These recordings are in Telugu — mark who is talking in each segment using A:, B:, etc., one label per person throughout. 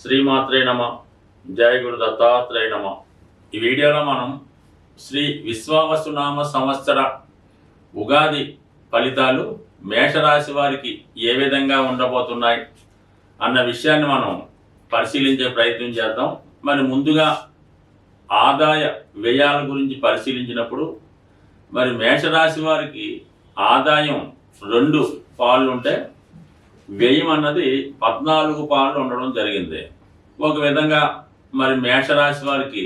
A: శ్రీమాత్రే నమ జయ గురు దత్తాత్రేయ నమ. ఈ వీడియోలో మనం శ్రీ విశ్వావసునామ సంవత్సర ఉగాది ఫలితాలు మేషరాశి వారికి ఏ విధంగా ఉండబోతున్నాయి అన్న విషయాన్ని మనం పరిశీలించే ప్రయత్నం చేద్దాం. మరి ముందుగా ఆదాయ వ్యయాల గురించి పరిశీలించినప్పుడు మరి మేషరాశి వారికి ఆదాయం రెండు పాళ్ళు ఉంటే వ్యయం అన్నది పద్నాలుగు పాళ్ళు ఉండడం జరిగింది. ఒక విధంగా మరి మేషరాశి వారికి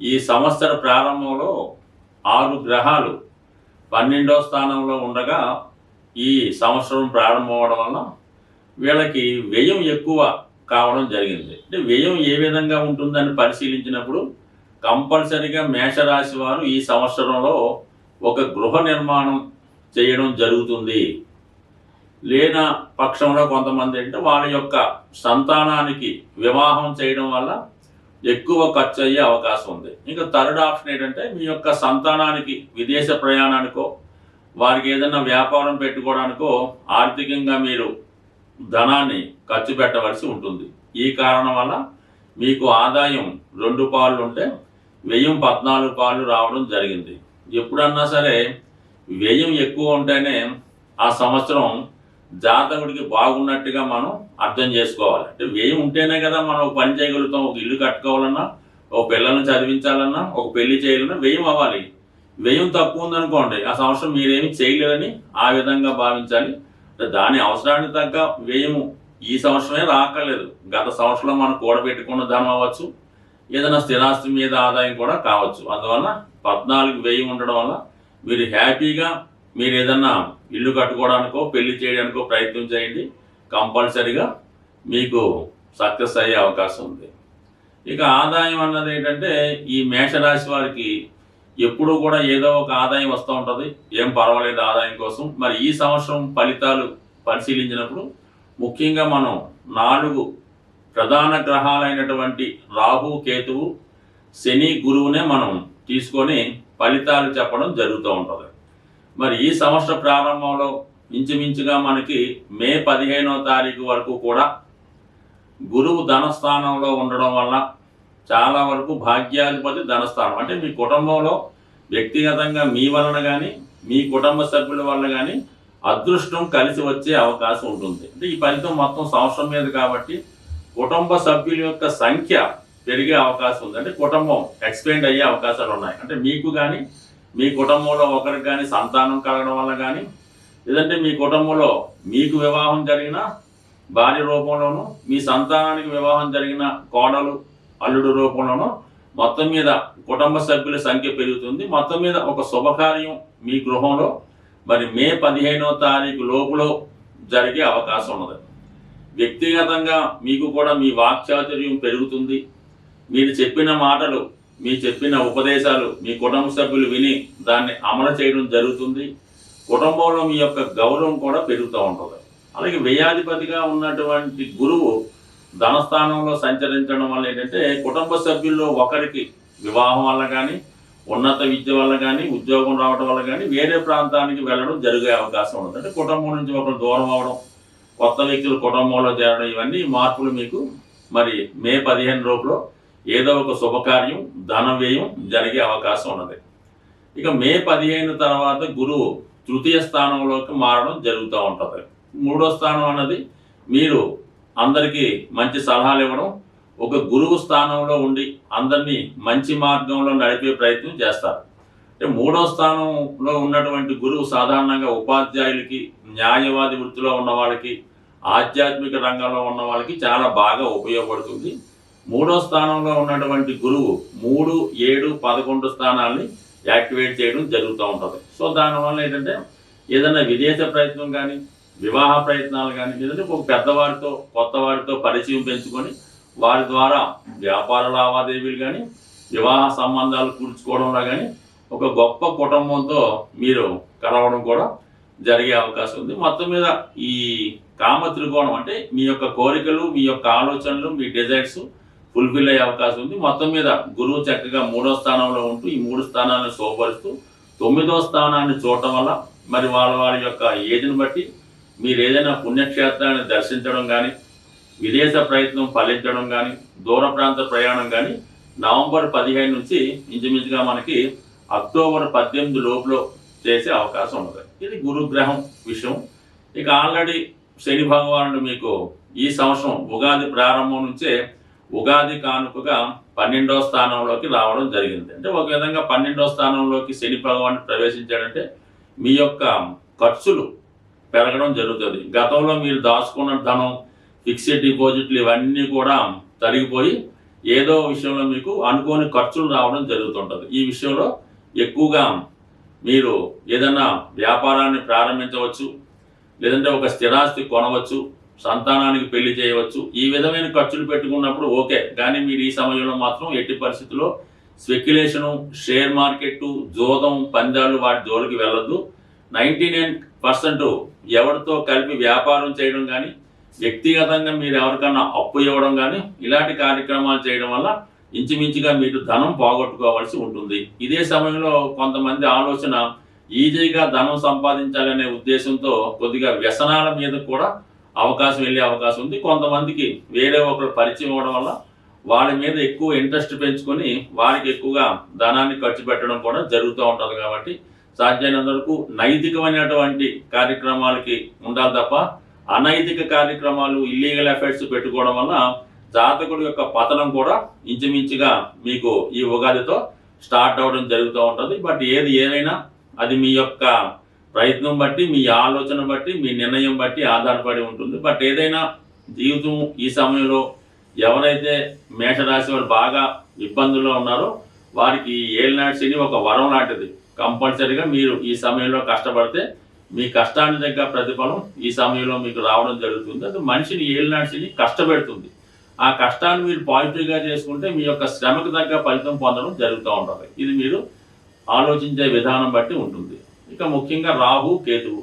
A: ఈ సంవత్సర ప్రారంభంలో ఆరు గ్రహాలు పన్నెండో స్థానంలో ఉండగా ఈ సంవత్సరం ప్రారంభం అవడం వలన వీళ్ళకి వ్యయం ఎక్కువ కావడం జరిగింది. అంటే వ్యయం ఏ విధంగా ఉంటుందని పరిశీలించినప్పుడు కంపల్సరిగా మేషరాశి వారు ఈ సంవత్సరంలో ఒక గృహ నిర్మాణం చేయడం జరుగుతుంది. లేన పక్షంలో కొంతమంది అంటే వాళ్ళ యొక్క సంతానానికి వివాహం చేయడం వల్ల ఎక్కువ ఖర్చు అయ్యే అవకాశం ఉంది. ఇంకా థర్డ్ ఆప్షన్ ఏంటంటే మీ యొక్క సంతానానికి విదేశ ప్రయాణానికో వారికి ఏదైనా వ్యాపారం పెట్టుకోవడానికో ఆర్థికంగా మీరు ధనాన్ని ఖర్చు పెట్టవలసి ఉంటుంది. ఈ కారణం వల్ల మీకు ఆదాయం రెండు పాళ్ళు ఉంటే వ్యయం పద్నాలుగు పాళ్ళు రావడం జరిగింది. ఎప్పుడన్నా సరే వ్యయం ఎక్కువ ఉంటేనే ఆ సంవత్సరం జాతకుడికి బాగున్నట్టుగా మనం అర్థం చేసుకోవాలి. అంటే వ్యయం ఉంటేనే కదా మనం ఒక పని చేయగలుగుతాం ఒక ఇల్లు కట్టుకోవాలన్నా ఒక పిల్లల్ని చదివించాలన్నా ఒక పెళ్ళి చేయాలన్నా వ్యయం అవ్వాలి. వ్యయం తక్కువ ఉందనుకోండి ఆ సంవత్సరం మీరేమి చేయలేదని ఆ విధంగా భావించాలి. దాని అవసరానికి తగ్గ వ్యయము ఈ సంవత్సరమే రాకలేదు గత సంవత్సరంలో మనం కూడబెట్టుకున్న ధనం అవ్వచ్చు ఏదైనా స్థిరాస్తి మీద ఆదాయం కూడా కావచ్చు. అందువల్ల పద్నాలుగు వ్యయం ఉండడం వల్ల మీరు హ్యాపీగా మీరు ఏదన్నా ఇల్లు కట్టుకోవడానికో పెళ్ళి చేయడానికో ప్రయత్నం చేయండి. కంపల్సరిగా మీకు సక్సెస్ అయ్యే అవకాశం ఉంది. ఇక ఆదాయం అన్నది ఏంటంటే ఈ మేషరాశి వారికి ఎప్పుడూ కూడా ఏదో ఒక ఆదాయం వస్తూ ఉంటుంది. ఏం పర్వాలేదు ఆదాయం కోసం. మరి ఈ సంవత్సరం ఫలితాలు పరిశీలించినప్పుడు ముఖ్యంగా మనం నాలుగు ప్రధాన గ్రహాలైనటువంటి రాహు కేతువు శని గురువునే మనం తీసుకొని ఫలితాలు చెప్పడం జరుగుతూ ఉంటుంది. మరి ఈ సంవత్సర ప్రారంభంలో ఇంచుమించుగా మనకి మే పదిహేనో తారీఖు వరకు కూడా గురువు ధనస్థానంలో ఉండడం వల్ల చాలా వరకు భాగ్యాధిపతి ధనస్థానం. అంటే మీ కుటుంబంలో వ్యక్తిగతంగా మీ వలన కానీ మీ కుటుంబ సభ్యుల వల్ల కానీ అదృష్టం కలిసి వచ్చే అవకాశం ఉంటుంది. అంటే ఈ ఫలితం మొత్తం సంవత్సరం మీద కాబట్టి కుటుంబ సభ్యుల యొక్క సంఖ్య పెరిగే అవకాశం ఉంది. అంటే కుటుంబం ఎక్స్పెండ్ అయ్యే అవకాశాలు ఉన్నాయి. అంటే మీకు కానీ మీ కుటుంబంలో ఒకరికి కానీ సంతానం కలగడం వల్ల కానీ లేదంటే మీ కుటుంబంలో మీకు వివాహం జరిగిన భార్య రూపంలోనూ మీ సంతానానికి వివాహం జరిగిన కోడలు అల్లుడు రూపంలోనూ మొత్తం మీద కుటుంబ సభ్యుల సంఖ్య పెరుగుతుంది. మొత్తం మీద ఒక శుభకార్యం మీ గృహంలో మరి మే పదిహేనో తారీఖు లోపులో జరిగే అవకాశం ఉన్నది. వ్యక్తిగతంగా మీకు కూడా మీ వాక్చాతుర్యం పెరుగుతుంది. మీరు చెప్పిన మాటలు మీ చెప్పిన ఉపదేశాలు మీ కుటుంబ సభ్యులు విని దాన్ని అమలు చేయడం జరుగుతుంది. కుటుంబంలో మీ యొక్క గౌరవం కూడా పెరుగుతూ ఉంటుంది. అలాగే వ్యయాధిపతిగా ఉన్నటువంటి గురువు ధనస్థానంలో సంచరించడం వల్ల ఏంటంటే కుటుంబ సభ్యుల్లో ఒకరికి వివాహం వల్ల కానీ ఉన్నత విద్య వల్ల కానీ ఉద్యోగం రావడం వల్ల కానీ వేరే ప్రాంతానికి వెళ్ళడం జరిగే అవకాశం ఉంది అంటే కుటుంబం నుంచి ఒకరు దూరం అవడం కొత్త వ్యక్తులు కుటుంబంలో చేరడం ఇవన్నీ మార్పులు మీకు మరి మే పదిహేను రోజులో ఏదో ఒక శుభకార్యం ధన వ్యయం జరిగే అవకాశం ఉన్నది. ఇక మే పదిహేను తర్వాత గురువు తృతీయ స్థానంలోకి మారడం జరుగుతూ ఉంటుంది. మూడో స్థానం అన్నది మీరు అందరికీ మంచి సలహాలు ఇవ్వడం ఒక గురువు స్థానంలో ఉండి అందరినీ మంచి మార్గంలో నడిపే ప్రయత్నం చేస్తారు. అంటే మూడో స్థానంలో ఉన్నటువంటి గురువు సాధారణంగా ఉపాధ్యాయులకి న్యాయవాది వృత్తిలో ఉన్న వాళ్ళకి ఆధ్యాత్మిక రంగంలో ఉన్న వాళ్ళకి చాలా బాగా ఉపయోగపడుతుంది. మూడో స్థానంలో ఉన్నటువంటి గురువు మూడు ఏడు పదకొండు స్థానాల్ని యాక్టివేట్ చేయడం జరుగుతూ ఉంటుంది. సో దానివల్ల ఏంటంటే ఏదైనా విదేశ ప్రయత్నం కానీ వివాహ ప్రయత్నాలు కానీ లేదంటే ఒక పెద్దవారితో కొత్త వారితో పరిచయం పెంచుకొని వారి ద్వారా వ్యాపార లావాదేవీలు కానీ వివాహ సంబంధాలు కూర్చుకోవడంలో కానీ ఒక గొప్ప కుటుంబంతో మీరు కలవడం కూడా జరిగే అవకాశం ఉంది. మొత్తం మీద ఈ కామ త్రికోణం అంటే మీ యొక్క కోరికలు మీ యొక్క ఆలోచనలు మీ డిజైర్స్ ఫుల్ఫిల్ అయ్యే అవకాశం ఉంది. మొత్తం మీద గురువు చక్కగా మూడో స్థానంలో ఉంటూ ఈ మూడు స్థానాలను శోభరుస్తూ తొమ్మిదో స్థానాన్ని చూడటం వల్ల మరి వాళ్ళ వారి యొక్క ఏజ్ని బట్టి మీరు ఏదైనా పుణ్యక్షేత్రాన్ని దర్శించడం కానీ విదేశ ప్రయత్నం ఫలించడం కానీ దూర ప్రాంత ప్రయాణం కానీ నవంబర్ పదిహేను నుంచి ఇంచుమించుగా మనకి అక్టోబర్ పద్దెనిమిది లోపల చేసే అవకాశం ఉంది ఇది గురుగ్రహం విషయం. ఇక ఆల్రెడీ శని భగవానుడు మీకు ఈ సంవత్సరం ఉగాది ప్రారంభం నుంచే ఉగాది కానుకగా పన్నెండో స్థానంలోకి రావడం జరిగింది. అంటే ఒక విధంగా పన్నెండో స్థానంలోకి శని భగవాన్ ప్రవేశించాడంటే మీ యొక్క ఖర్చులు పెరగడం జరుగుతుంది. గతంలో మీరు దాచుకున్న ధనం ఫిక్స్డ్ డిపాజిట్లు ఇవన్నీ కూడా తరిగిపోయి ఏదో విషయంలో మీకు అనుకోని ఖర్చులు రావడం జరుగుతుంటుంది. ఈ విషయంలో ఎక్కువగా మీరు ఏదైనా వ్యాపారాన్ని ప్రారంభించవచ్చు లేదంటే ఒక స్థిరాస్తి కొనవచ్చు సంతానానికి పెళ్ళి చేయవచ్చు. ఈ విధమైన ఖర్చులు పెట్టుకున్నప్పుడు ఓకే. కానీ మీరు ఈ సమయంలో మాత్రం ఎట్టి పరిస్థితుల్లో స్పెక్యులేషను షేర్ మార్కెట్ జోదం పందాలు వాటి జోలికి వెళ్ళొద్దు. నైంటీ నైన్ పర్సెంట్ ఎవరితో కలిపి వ్యాపారం చేయడం కానీ వ్యక్తిగతంగా మీరు ఎవరికన్నా అప్పు ఇవ్వడం కానీ ఇలాంటి కార్యక్రమాలు చేయడం వల్ల ఇంచుమించుగా మీరు ధనం పోగొట్టుకోవాల్సి ఉంటుంది. ఇదే సమయంలో కొంతమంది ఆలోచన ఈజీగా ధనం సంపాదించాలనే ఉద్దేశంతో కొద్దిగా వ్యసనాల మీద కూడా అవకాశం వెళ్ళే అవకాశం ఉంది. కొంతమందికి వేరే ఒకరు పరిచయం అవ్వడం వల్ల వాళ్ళ మీద ఎక్కువ ఇంట్రెస్ట్ పెంచుకొని వారికి ఎక్కువగా ధనాన్ని ఖర్చు పెట్టడం కూడా జరుగుతూ ఉంటుంది కాబట్టి సాధ్యమైనంత వరకు నైతికమైనటువంటి కార్యక్రమాలకి ఉండాలి తప్ప అనైతిక కార్యక్రమాలు ఇల్లీగల్ ఎఫెక్ట్స్ పెట్టుకోవడం వల్ల జాతకుడి యొక్క పతనం కూడా ఇంచుమించుగా మీకు ఈ ఉగాదితో స్టార్ట్ అవ్వడం జరుగుతూ ఉంటుంది. బట్ ఏది ఏదైనా అది మీ యొక్క ప్రయత్నం బట్టి మీ ఆలోచన బట్టి మీ నిర్ణయం బట్టి ఆధారపడి ఉంటుంది. బట్ ఏదైనా జీవితం ఈ సమయంలో ఎవరైతే మేషరాశి వారు బాగా ఇబ్బందుల్లో ఉన్నారో వారికి ఏలినాటి శని ఒక వరం లాంటిది. కంపల్సరీగా మీరు ఈ సమయంలో కష్టపడితే మీ కష్టానికి తగ్గ ప్రతిఫలం ఈ సమయంలో మీకు రావడం జరుగుతుంది. అది మనిషిని ఏలినాటి శని కష్టపెడుతుంది. ఆ కష్టాన్ని మీరు పాజిటివ్గా చేసుకుంటే మీ యొక్క శ్రమకు తగ్గ ఫలితం పొందడం జరుగుతూ ఉంటుంది. ఇది మీరు ఆలోచించే విధానం బట్టి ఉంటుంది. ఇక ముఖ్యంగా రాహు కేతువు.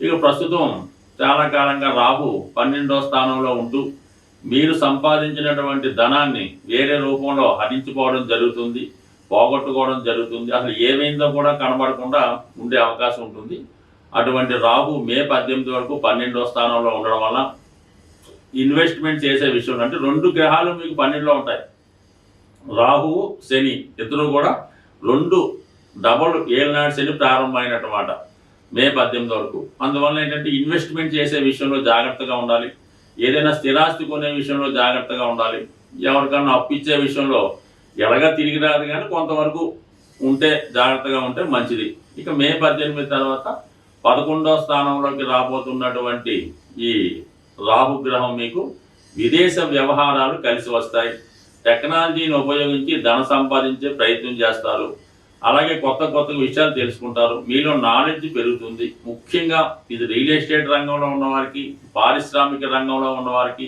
A: ఇక ప్రస్తుతం చాలా కాలంగా రాహు పన్నెండో స్థానంలో ఉంటూ మీరు సంపాదించినటువంటి ధనాన్ని వేరే రూపంలో హరించుకోవడం జరుగుతుంది పోగొట్టుకోవడం జరుగుతుంది. అసలు ఏమైందో కూడా కనబడకుండా ఉండే అవకాశం ఉంటుంది. అటువంటి రాహు మే పద్దెనిమిది వరకు పన్నెండో స్థానంలో ఉండడం వల్ల ఇన్వెస్ట్మెంట్ చేసే విషయం అంటే రెండు గ్రహాలు మీకు పన్నెండులో ఉంటాయి. రాహువు శని ఇద్దరు కూడా రెండు డబుల్ ఏళ్ళనాడు శని ప్రారంభమైనటువంటి మే పద్దెనిమిది వరకు. అందువల్ల ఏంటంటే ఇన్వెస్ట్మెంట్ చేసే విషయంలో జాగ్రత్తగా ఉండాలి. ఏదైనా స్థిరాస్తి కొనే విషయంలో జాగ్రత్తగా ఉండాలి. ఎవరికన్నా అప్పిచ్చే విషయంలో ఎలాగా తిరిగి రాదు కానీ కొంతవరకు ఉంటే జాగ్రత్తగా ఉంటే మంచిది. ఇక మే పద్దెనిమిది తర్వాత పదకొండవ స్థానంలోకి రాబోతున్నటువంటి ఈ రాహు గ్రహం మీకు విదేశ వ్యవహారాలు కలిసి వస్తాయి. టెక్నాలజీని ఉపయోగించి ధన సంపాదించే ప్రయత్నం చేస్తారు. అలాగే కొత్త కొత్త విషయాలు తెలుసుకుంటారు. మీలో నాలెడ్జ్ పెరుగుతుంది. ముఖ్యంగా ఇది రియల్ ఎస్టేట్ రంగంలో ఉన్నవారికి పారిశ్రామిక రంగంలో ఉన్నవారికి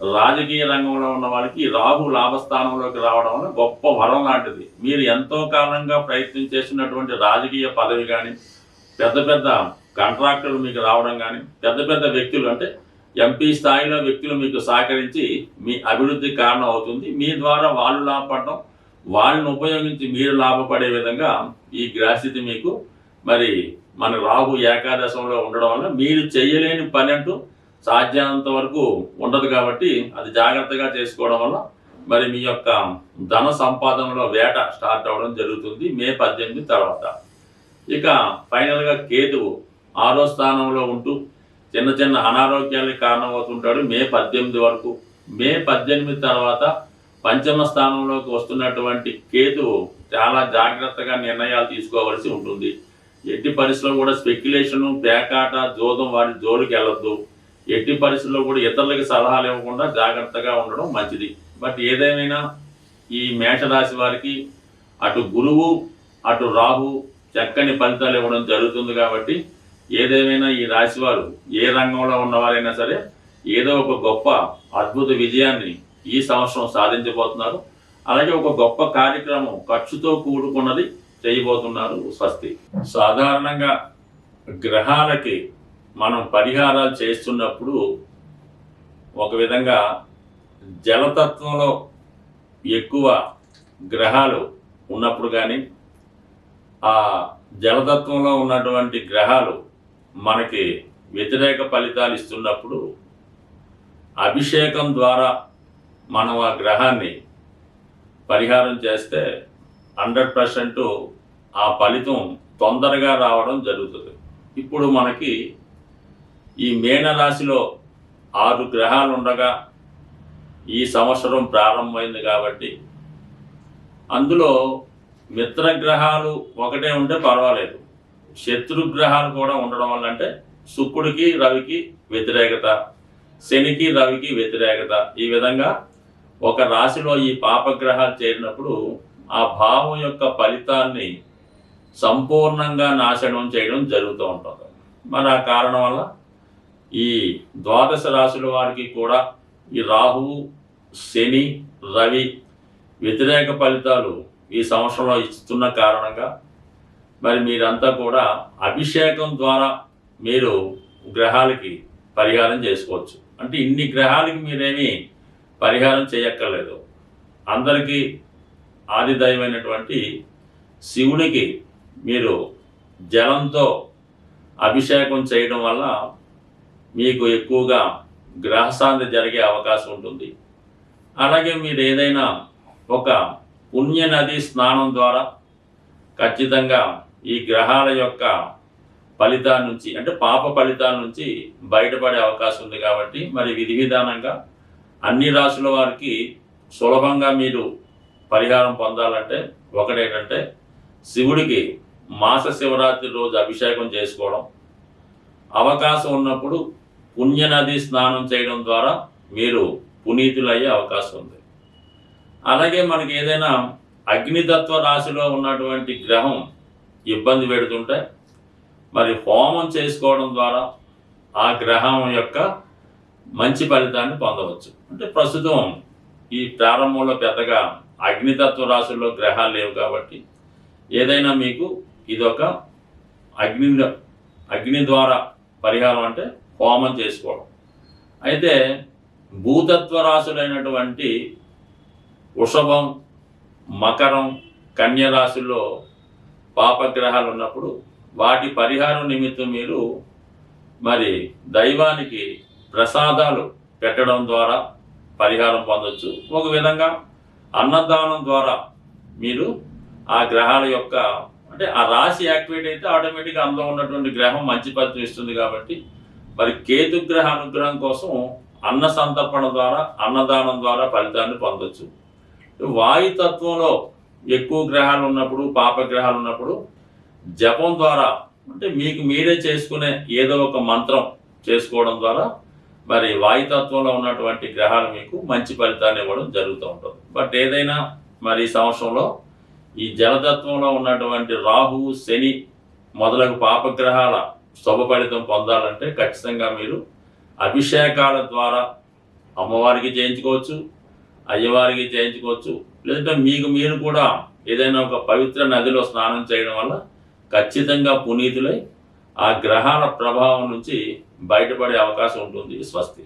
A: రాజకీయ రంగంలో ఉన్న వారికి రాహు లాభస్థానంలోకి రావడం వల్ల గొప్ప వరం లాంటిది. మీరు ఎంతో కాలంగా ప్రయత్నం చేస్తున్నటువంటి రాజకీయ పదవి కానీ పెద్ద పెద్ద కాంట్రాక్టర్లు మీకు రావడం కానీ పెద్ద పెద్ద వ్యక్తులు అంటే ఎంపీ స్థాయిలో వ్యక్తులు మీకు సహకరించి మీ అభివృద్ధి కారణం అవుతుంది. మీ ద్వారా వాళ్ళు లాభపడడం వాళ్ళని ఉపయోగించి మీరు లాభపడే విధంగా ఈ గ్రాస్థితి మీకు మరి మన రాహు ఏకాదశంలో ఉండడం వల్ల మీరు చేయలేని పని అంటూ సాధ్యమైనంత వరకు ఉండదు కాబట్టి అది జాగ్రత్తగా చేసుకోవడం వల్ల మరి మీ యొక్క ధన సంపాదనలో వేట స్టార్ట్ అవ్వడం జరుగుతుంది మే పద్దెనిమిది తర్వాత. ఇక ఫైనల్గా కేతువు ఆరో స్థానంలో ఉంటూ చిన్న చిన్న అనారోగ్యాలకు కారణమవుతుంటాడు మే పద్దెనిమిది వరకు. మే పద్దెనిమిది తర్వాత పంచమ స్థానంలోకి వస్తున్నటువంటి కేతువు చాలా జాగ్రత్తగా నిర్ణయాలు తీసుకోవాల్సి ఉంటుంది. ఎట్టి పరిస్థితుల్లో కూడా స్పెక్యులేషను పేకాట జోదం వారి జోలికి వెళ్ళొద్దు. ఎట్టి పరిస్థితుల్లో కూడా ఇతరులకి సలహాలు ఇవ్వకుండా జాగ్రత్తగా ఉండడం మంచిది. బట్ ఏదేమైనా ఈ మేషరాశి వారికి అటు గురువు అటు రాహు చక్కని ఫలితాలు ఇవ్వడం జరుగుతుంది కాబట్టి ఏదేమైనా ఈ రాశివారు ఏ రంగంలో ఉన్నవారైనా సరే ఏదో ఒక గొప్ప అద్భుత విజయాన్ని ఈ సంవత్సరం సాధించబోతున్నారు. అలాగే ఒక గొప్ప కార్యక్రమం ఖర్చుతో కూడుకున్నది చేయబోతున్నారు స్వస్తి. సాధారణంగా గ్రహాలకి మనం పరిహారాలు చేస్తున్నప్పుడు ఒక విధంగా జలతత్వంలో ఎక్కువ గ్రహాలు ఉన్నప్పుడు కానీ ఆ జలతత్వంలో ఉన్నటువంటి గ్రహాలు మనకి వ్యతిరేక ఫలితాలు ఇస్తున్నప్పుడు అభిషేకం ద్వారా మనం ఆ గ్రహాన్ని పరిహారం చేస్తే హండ్రెడ్ పర్సెంట్ ఆ ఫలితం తొందరగా రావడం జరుగుతుంది. ఇప్పుడు మనకి ఈ మేనరాశిలో ఆరు గ్రహాలు ఉండగా ఈ సంవత్సరం ప్రారంభమైంది కాబట్టి అందులో మిత్రగ్రహాలు ఒకటే ఉంటే పర్వాలేదు. శత్రుగ్రహాలు కూడా ఉండడం వల్ల అంటే శుక్రుడికి రవికి వ్యతిరేకత శనికి రవికి వ్యతిరేకత. ఈ విధంగా ఒక రాశిలో ఈ పాపగ్రహాలు చేరినప్పుడు ఆ భావం యొక్క ఫలితాన్ని సంపూర్ణంగా నాశనం చేయడం జరుగుతూ ఉంటుంది. మరి ఆ కారణం వల్ల ఈ ద్వాదశ రాశుల వారికి కూడా ఈ రాహువు శని రవి వ్యతిరేక ఫలితాలు ఈ సంవత్సరంలో ఇస్తున్న కారణంగా మరి మీరంతా కూడా అభిషేకం ద్వారా మీరు గ్రహాలకి పరిహారం చేసుకోవచ్చు. అంటే ఇన్ని గ్రహాలకి మీరేమీ పరిహారం చేయక్కర్లేదు. అందరికీ ఆదిదైవమైనటువంటి శివునికి మీరు జలంతో అభిషేకం చేయడం వల్ల మీకు ఎక్కువగా గ్రహశాంతి జరిగే అవకాశం ఉంటుంది. అలాగే మీరు ఏదైనా ఒక పుణ్య నది స్నానం ద్వారా ఖచ్చితంగా ఈ గ్రహాల యొక్క ఫలితాల నుంచి అంటే పాప ఫలితాల నుంచి బయటపడే అవకాశం ఉంది కాబట్టి మరి విధి విధానంగా అన్ని రాసుల వారికి సులభంగా మీరు పరిహారం పొందాలంటే ఒకటేంటంటే శివుడికి మాస శివరాత్రి రోజు అభిషేకం చేసుకోవడం. అవకాశం ఉన్నప్పుడు పుణ్యనది స్నానం చేయడం ద్వారా మీరు పునీతులయ్యే అవకాశం ఉంది. అలాగే మనకి ఏదైనా అగ్నితత్వ రాశిలో ఉన్నటువంటి గ్రహం ఇబ్బంది పెడుతుంటే మరి హోమం చేసుకోవడం ద్వారా ఆ గ్రహం యొక్క మంచి ఫలితాన్ని పొందవచ్చు. అంటే ప్రస్తుతం ఈ ప్రారంభంలో పెద్దగా అగ్నితత్వ రాశుల్లో గ్రహాలు లేవు కాబట్టి ఏదైనా మీకు ఇదొక అగ్ని అగ్ని ద్వారా పరిహారం అంటే హోమం చేసుకోవడం. అయితే భూతత్వ రాశులైనటువంటి వృషభం మకరం కన్య రాశుల్లో పాపగ్రహాలు ఉన్నప్పుడు వాటి పరిహారం నిమిత్తం మీరు మరి దైవానికి ప్రసాదాలు పెట్టడం ద్వారా పరిహారం పొందొచ్చు. ఒక విధంగా అన్నదానం ద్వారా మీరు ఆ గ్రహాల యొక్క అంటే ఆ రాశి యాక్టివేట్ అయితే ఆటోమేటిక్గా అందులో ఉన్నటువంటి గ్రహం మంచి ఫలితం ఇస్తుంది కాబట్టి మరి కేతు గ్రహ అనుగ్రహం కోసం అన్న సంతర్పణ ద్వారా అన్నదానం ద్వారా ఫలితాన్ని పొందొచ్చు. వాయుతత్వంలో ఎక్కువ గ్రహాలు ఉన్నప్పుడు పాపగ్రహాలు ఉన్నప్పుడు జపం ద్వారా అంటే మీకు మీరే చేసుకునే ఏదో ఒక మంత్రం చేసుకోవడం ద్వారా మరి వాయుతత్వంలో ఉన్నటువంటి గ్రహాలు మీకు మంచి ఫలితాన్ని ఇవ్వడం జరుగుతూ ఉంటుంది. బట్ ఏదైనా మరి ఈ సంవత్సరంలో ఈ జలతత్వంలో ఉన్నటువంటి రాహు శని మొదలగు పాపగ్రహాల శుభ ఫలితం పొందాలంటే ఖచ్చితంగా మీరు అభిషేకాల ద్వారా అమ్మవారికి చేయించుకోవచ్చు అయ్యవారికి చేయించుకోవచ్చు. లేదంటే మీకు మీరు కూడా ఏదైనా ఒక పవిత్ర నదిలో స్నానం చేయడం వల్ల ఖచ్చితంగా పునీతులై ఆ గ్రహాల ప్రభావం నుంచి బయటపడే అవకాశం ఉంటుంది స్వస్తి.